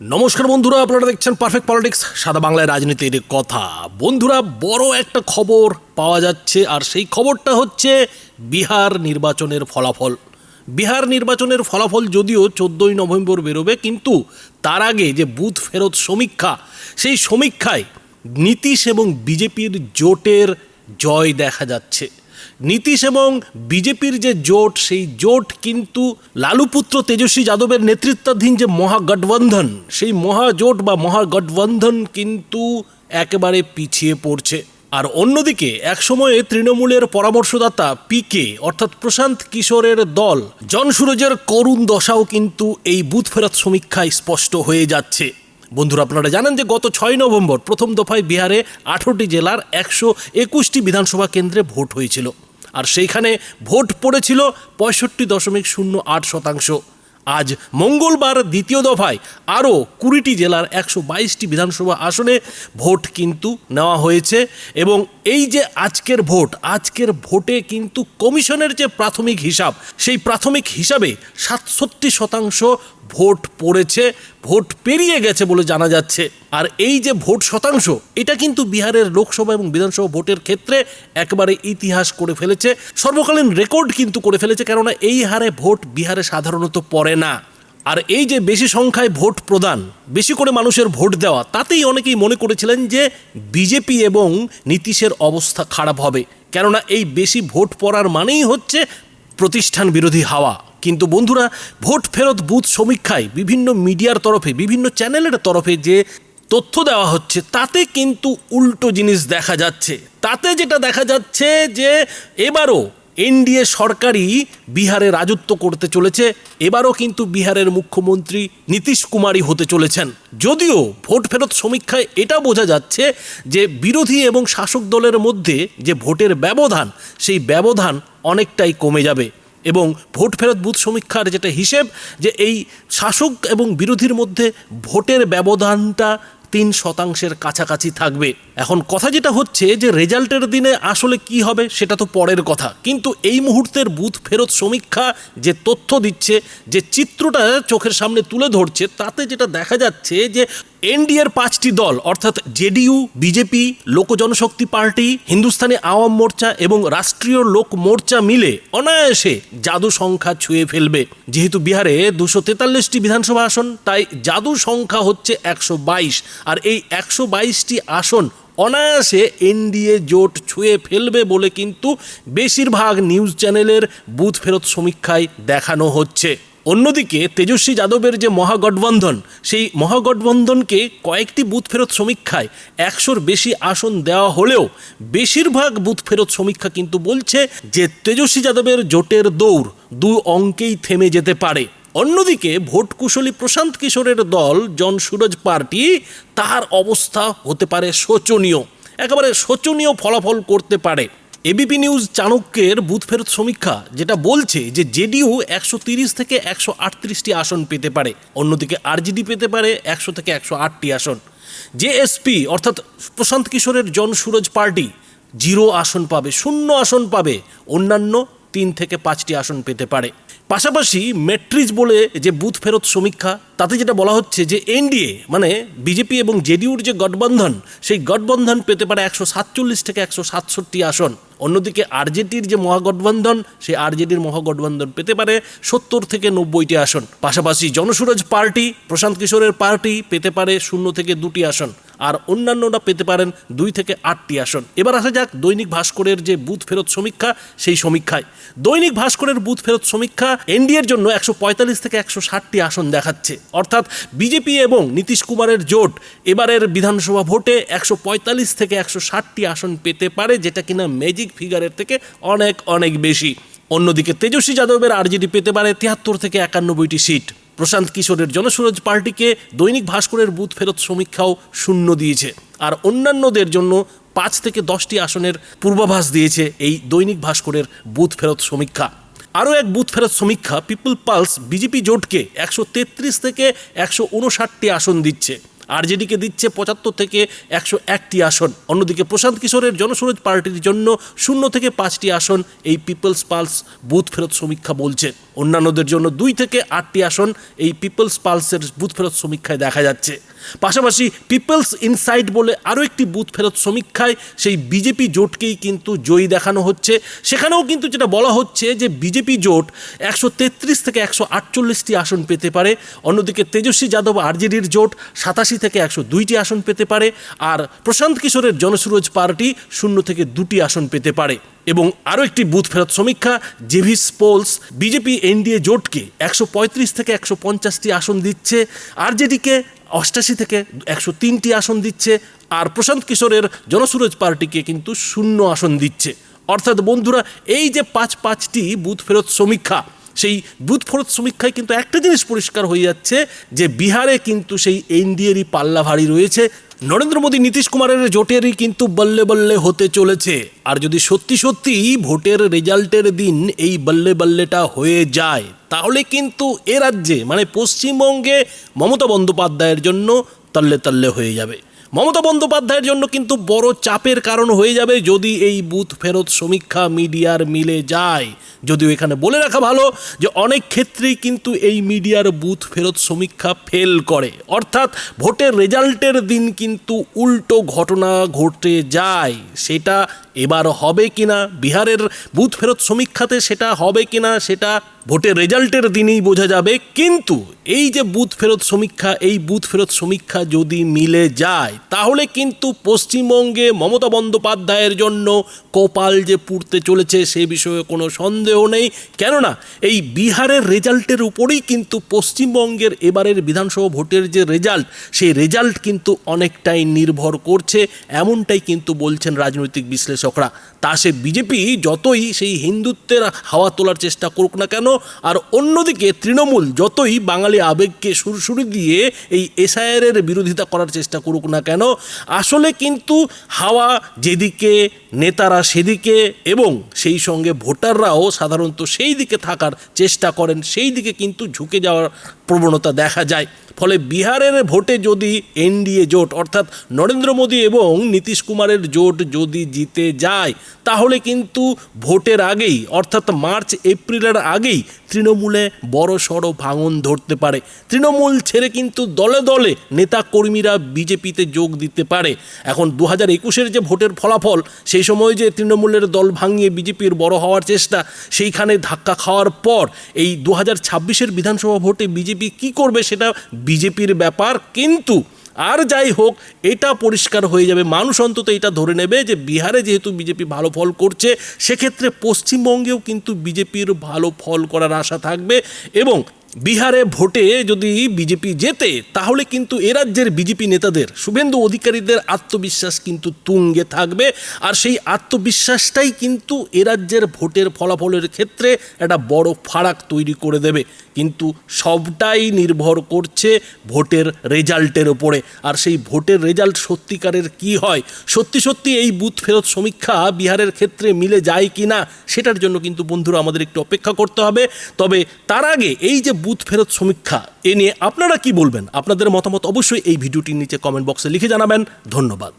নমস্কার বন্ধুরা, আপনারা দেখছেন পারফেক্ট পলিটিক্স সাদা বাংলায় রাজনীতির কথা। বন্ধুরা, বড় একটা খবর পাওয়া যাচ্ছে, আর সেই খবরটা হচ্ছে বিহার নির্বাচনের ফলাফল। বিহার নির্বাচনের ফলাফল যদিও চোদ্দোই নভেম্বর বেরোবে, কিন্তু তার আগে যে বুথ ফেরত সমীক্ষা, সেই সমীক্ষায় নীতিশ এবং বিজেপির জোটের জয় দেখা যাচ্ছে। নীতিশ এবং বিজেপির যে জোট, সেই জোট কিন্তু লালুপুত্র তেজস্বী যাদবের নেতৃত্বাধীন যে মহাগঠবন্ধন, সেই মহাজোট বা মহাগঠবন্ধন কিন্তু একেবারে পিছিয়ে পড়ছে। আর অন্যদিকে, একসময়ে তৃণমূলের পরামর্শদাতা পিকে অর্থাৎ প্রশান্ত কিশোরের দল, জন সুরজের করুণ দশাও কিন্তু এই বুথ ফেরত সমীক্ষায় স্পষ্ট হয়ে যাচ্ছে। বন্ধুরা, আপনারা জানেন যে গত ছয় নভেম্বর প্রথম দফায় বিহারে আঠারোটি জেলার একশো একুশটি বিধানসভা কেন্দ্রে ভোট হয়েছিল। আর সেইখানে ভোট পড়েছিল পঁয়ষট্টি দশমিক শূন্য আট শতাংশ। আজ মঙ্গলবার দ্বিতীয় দফায় আরও কুড়িটি জেলার একশো বাইশটি বিধানসভা আসনে ভোট কিন্তু নেওয়া হয়েছে এবং এই যে আজকের ভোট, আজকের ভোটে কিন্তু কমিশনের যে প্রাথমিক হিসাব, সেই প্রাথমিক হিসাবে সাতষট্টি শতাংশ ভোট পড়েছে, ভোট পেরিয়ে গেছে বলে জানা যাচ্ছে। আর এই যে ভোট শতাংশ, এটা কিন্তু বিহারের লোকসভা এবং বিধানসভা ভোটের ক্ষেত্রে একবারে ইতিহাস করে ফেলেছে। সর্বকালীন রেকর্ড কিন্তু করে ফেলেছে, কেননা এই হারে ভোট বিহারে সাধারণত পড়ে না। আর এই যে বেশি সংখ্যায় ভোট প্রদান, বেশি করে মানুষের ভোট দেওয়া, তাতেই অনেকেই মনে করেছিলেন যে বিজেপি এবং নীতিশের অবস্থা খারাপ হবে। কেননা এই বেশি ভোট পড়ার মানেই হচ্ছে প্রতিষ্ঠান বিরোধী হাওয়া। কিন্তু বন্ধুরা, ভোট ফেরত বুথ সমীক্ষায় বিভিন্ন মিডিয়ার তরফে, বিভিন্ন চ্যানেলের তরফে যে তথ্য দেওয়া হচ্ছে, তাতে কিন্তু উল্টো জিনিস দেখা যাচ্ছে। তাতে যেটা দেখা যাচ্ছে যে এবারও এনডিএ সরকারই বিহারে রাজত্ব করতে চলেছে, এবারও কিন্তু বিহারের মুখ্যমন্ত্রী নীতিশ কুমারই হতে চলেছেন। যদিও ভোট ফেরত সমীক্ষায় এটা বোঝা যাচ্ছে যে বিরোধী এবং শাসক দলের মধ্যে যে ভোটের ব্যবধান, সেই ব্যবধান অনেকটাই কমে যাবে। এবং ভোট ফেরত বুথ সমীক্ষার যেটা হিসেব, যে এই শাসক এবং বিরোধীর মধ্যে ভোটের ব্যবধানটা তিন শতাংশের কাছাকাছি থাকবে। এখন কথা যেটা হচ্ছে যে রেজাল্টের দিনে আসলে কি হবে সেটা তো পরের কথা। কিন্তু এই মুহূর্তের বুথ ফেরত সমীক্ষা যে তথ্য দিচ্ছে, যে চিত্রটা চোখের সামনে তুলে ধরছে, তাতে যেটা দেখা যাচ্ছে যে এনডিএর পাঁচটি দল, অর্থাৎ জেডিইউ, বিজেপি, লোক জনশক্তি পার্টি, হিন্দুস্তানি আওয়াম মোর্চা এবং রাষ্ট্রীয় লোক মোর্চা মিলে অনায়াসে জাদু সংখ্যা ছুঁয়ে ফেলবে। যেহেতু বিহারে দুশো তেতাল্লিশটি বিধানসভা আসন, তাই জাদু সংখ্যা হচ্ছে একশো বাইশ। আর এই একশো বাইশটি আসন অনায়াসে এনডিএ জোট ছুঁয়ে ফেলবে বলে কিন্তু বেশিরভাগ নিউজ চ্যানেলের বুথ ফেরত সমীক্ষায় দেখানো হচ্ছে। অন্যদিকে তেজস্বী যাদবের যে মহাগঠবন্ধন, সেই মহাগঠবন্ধনকে কয়েকটি বুথ ফেরত সমীক্ষায় একশোর বেশি আসন দেওয়া হলেও বেশিরভাগ বুথ ফেরত সমীক্ষা কিন্তু বলছে যে তেজস্বী যাদবের জোটের দৌড় দু অঙ্কেই থেমে যেতে পারে। অন্যদিকে ভোট কুশলী প্রশান্ত কিশোরের দল, জন সুরজ পার্টি তার অবস্থা হতে পারে শোচনীয়। একেবারে শোচনীয় ফলাফল করতে পারে। এবিপি নিউজ চাণক্যের বুথ ফেরত সমীক্ষা, যেটা বলছে যে জেডিইউ একশো তিরিশ থেকে একশো আটত্রিশটি আসন পেতে পারে, অন্যদিকে আরজেডি পেতে পারে একশো থেকে একশো আটটি আসন। জেএসপি অর্থাৎ প্রশান্ত কিশোরের জন সুরজ পার্টি, জিরো আসন পাবে, শূন্য আসন পাবে, অন্যান্য তিন থেকে পাঁচটি আসন পেতে পারে। পাশাপাশি মেট্রিজ বলে যে বুথ ফেরত সমীক্ষা, তাতে যেটা বলা হচ্ছে যে এনডিএ মানে বিজেপি এবং জেডিউর যে গঠবন্ধন, সেই গঠবন্ধন পেতে পারে একশো সাতচল্লিশ থেকে একশো সাতষট্টি আসন। অন্যদিকে আরজেডির যে মহাগঠবন্ধন, সেই আরজেডির মহাগঠবন্ধন পেতে পারে সত্তর থেকে নব্বইটি আসন। পাশাপাশি জনসুরজ পার্টি, প্রশান্ত কিশোরের পার্টি পেতে পারে শূন্য থেকে দুটি আসন। আর অন্যান্যরা পেতে পারেন দুই থেকে আটটি আসন। এবার আসা যাক দৈনিক ভাস্করের যে বুথ ফেরত সমীক্ষা, সেই সমীক্ষায়। দৈনিক ভাস্করের বুথ ফেরত সমীক্ষা এনডিএর জন্য একশো পঁয়তাল্লিশ থেকে একশো ষাটটি আসন দেখাচ্ছে। অর্থাৎ বিজেপি এবং নীতিশ কুমারের জোট এবারের বিধানসভা ভোটে একশো পঁয়তাল্লিশ থেকে একশো ষাটটি আসন পেতে পারে, যেটা কিনা ম্যাজিক ফিগারের থেকে অনেক অনেক বেশি। অন্যদিকে তেজস্বী যাদবের আরজেডি পেতে পারে তিয়াত্তর থেকে একানব্বইটি সিট। প্রশান্ত কিশোরের জনসুরজ পার্টিকে দৈনিক ভাস্করের বুথ ফেরত সমীক্ষাও শূন্য দিয়েছে। আর অন্যান্যদের জন্য পাঁচ থেকে দশটি আসনের পূর্বাভাস দিয়েছে এই দৈনিক ভাস্করের বুথ ফেরত সমীক্ষা। আরও এক বুথ ফেরত সমীক্ষা, পিপল পালস বিজেপি জোটকে একশো তেত্রিশ থেকে একশো উনষাটটি আসন দিচ্ছে। আরজেডিকে দিচ্ছে পঁচাত্তর থেকে একশো একটি আসন। অন্যদিকে প্রশান্ত কিশোরের জনসুরজ পার্টির জন্য শূন্য থেকে পাঁচটি আসন এই পিপলস পালস বুথ ফেরত সমীক্ষা বলছে। অন্যান্যদের জন্য দুই থেকে আটটি আসন এই পিপলস পালসের বুথ ফেরত সমীক্ষায় দেখা যাচ্ছে। পাশাপাশি পিপলস ইনসাইট বলে আরও একটি বুথ ফেরত সমীক্ষায় সেই বিজেপি জোটকেই কিন্তু জয়ী দেখানো হচ্ছে। সেখানেও কিন্তু যেটা বলা হচ্ছে যে বিজেপি জোট একশো তেত্রিশ থেকে একশো আটচল্লিশটি আসন পেতে পারে। অন্যদিকে তেজস্বী যাদব আরজেডির জোট সাতাশি থেকে একশো দুইটি আসন পেতে পারে আর প্রশান্ত কিশোরের জনসুরজ পার্টি শূন্য থেকে দুটি আসন পেতে পারে। এবং আরও একটি বুথ ফেরত সমীক্ষা, জেভিস পোলস, বিজেপি এনডিএ জোটকে একশো পঁয়ত্রিশ থেকে একশো পঞ্চাশটি আসন দিচ্ছে, আরজেডিকে অষ্টাশি থেকে একশো তিনটি আসন দিচ্ছে, আর প্রশান্ত কিশোরের জনসুরজ পার্টিকে কিন্তু শূন্য আসন দিচ্ছে। অর্থাৎ বন্ধুরা, এই যে পাঁচ পাঁচটি বুথ ফেরত সমীক্ষা সেই বুথ ফেরত সমীক্ষায় কিন্তু একটা জিনিস পরিষ্কার হয়ে যাচ্ছে যে বিহারে কিন্তু সেই এনডিএরই পাল্লা ভারী রয়েছে। নরেন্দ্র মোদী নীতিশ কুমারের জোটেরই কিন্তু বল্লে বল্লে হতে চলেছে। আর যদি সত্যি সত্যি ভোটের রেজাল্টের দিন এই বল্লে বল্লেটা হয়ে যায়, তাহলে কিন্তু এ রাজ্যে মানে পশ্চিমবঙ্গে মমতা বন্দ্যোপাধ্যায়ের জন্য তল্লে তল্লে হয়ে যাবে। মমতা বন্দ্যোপাধ্যায়ের জন্য কিন্তু বড় চাপের কারণ হয়ে যাবে যদি এই বুথ ফেরত সমীক্ষা মিডিয়ার মিলে যায়। যদিও এখানে বলে রাখা ভালো যে অনেক ক্ষেত্রেই কিন্তু এই মিডিয়ার বুথ ফেরত সমীক্ষা ফেল করে। অর্থাৎ ভোটের রেজাল্টের দিন কিন্তু উল্টো ঘটনা ঘটে যায়। সেটা এবার হবে কিনা? বিহারের বুথ ফেরত সমীক্ষাতে সেটা হবে কিনা? সেটা ভোটের রেজাল্টের দিনেই বোঝা যাবে। কিন্তু এই যে বুথ ফেরত সমীক্ষা, এই বুথ ফেরত সমীক্ষা যদি মিলে যায়, তাহলে কিন্তু পশ্চিমবঙ্গে মমতা বন্দ্যোপাধ্যায়ের জন্য কপাল যে পুড়তে চলেছে সে বিষয়ে কোনো সন্দেহ নেই। কেননা এই বিহারের রেজাল্টের উপরেই কিন্তু পশ্চিমবঙ্গের এবারের বিধানসভা ভোটের যে রেজাল্ট, সেই রেজাল্ট কিন্তু অনেকটাই নির্ভর করছে, এমনটাই কিন্তু বলছেন রাজনৈতিক বিশ্লেষকরা। তা সে বিজেপি যতই সেই হিন্দুত্বের হাওয়া তোলার চেষ্টা করুক না কেন আর অন্যদিকে তৃণমূল যতই বাঙালি আবেগকে সুরসুরি দিয়ে এই এসআইআরের বিরোধিতা করার চেষ্টা করুক না কেন, আসলে কিন্তু হাওয়া যেদিকে, নেতারা সেদিকে এবং সেই সঙ্গে ভোটাররাও সাধারণত সেই দিকে থাকার চেষ্টা করেন, সেই দিকে কিন্তু ঝুঁকে যাওয়ার প্রবণতা দেখা যায়। ফলে বিহারের ভোটে যদি এনডিএ জোট অর্থাৎ নরেন্দ্র মোদী এবং নীতিশ কুমারের জোট যদি জিতে যায়, তাহলে কিন্তু ভোটের আগেই অর্থাৎ মার্চ, এপ্রিলের আগেই তৃণমূলে বড় সড়ো ভাঙন ধরতে পারে। তৃণমূল ছেড়ে কিন্তু দলে দলে নেতা কর্মীরা বিজেপিতে যোগ দিতে পারে। এখন দু হাজার একুশের যে ভোটের ফলাফল, সেই সময় যে তৃণমূলের দল ভাঙিয়ে বিজেপির বড় হওয়ার চেষ্টা, সেইখানে ধাক্কা খাওয়ার পর এই দু হাজার ছাব্বিশের বিধানসভা ভোটে বিজেপি কি করবে সেটা বিজেপির ব্যাপার। কিন্তু আর যাই হোক, এটা পরিষ্কার হয়ে যাবে। মানুষ অন্তত এটা ধরে নেবে যে বিহারে যেহেতু বিজেপি ভালো ফল করছে, সেক্ষেত্রে পশ্চিমবঙ্গেও কিন্তু বিজেপির ভালো ফল করার আশা থাকবে এবং বিহারে ভোটে যদি বিজেপি জেতে, তাহলে কিন্তু এ রাজ্যের বিজেপি নেতাদের, শুভেন্দু অধিকারীদের আত্মবিশ্বাস কিন্তু তুঙ্গে থাকবে। আর সেই আত্মবিশ্বাসটাই কিন্তু এ রাজ্যের ভোটের ফলাফলের ক্ষেত্রে একটা বড় ফারাক তৈরি করে দেবে। কিন্তু সবটাই নির্ভর করছে ভোটের রেজাল্টের ওপরে। আর সেই ভোটের রেজাল্ট সত্যিকারের কি হয়? সত্যি সত্যি এই বুথ ফেরত সমীক্ষা বিহারের ক্ষেত্রে মিলে যায় কি না সেটার জন্য কিন্তু বন্ধুরা আমাদের একটু অপেক্ষা করতে হবে। তবে তার আগে এই যে বুথ ফেরত সমীক্ষা। এ নিয়ে আপনারা কি বলবেন? আপনাদের মতামত অবশ্যই এই ভিডিওটির নিচে কমেন্ট বক্সে লিখে জানাবেন। ধন্যবাদ।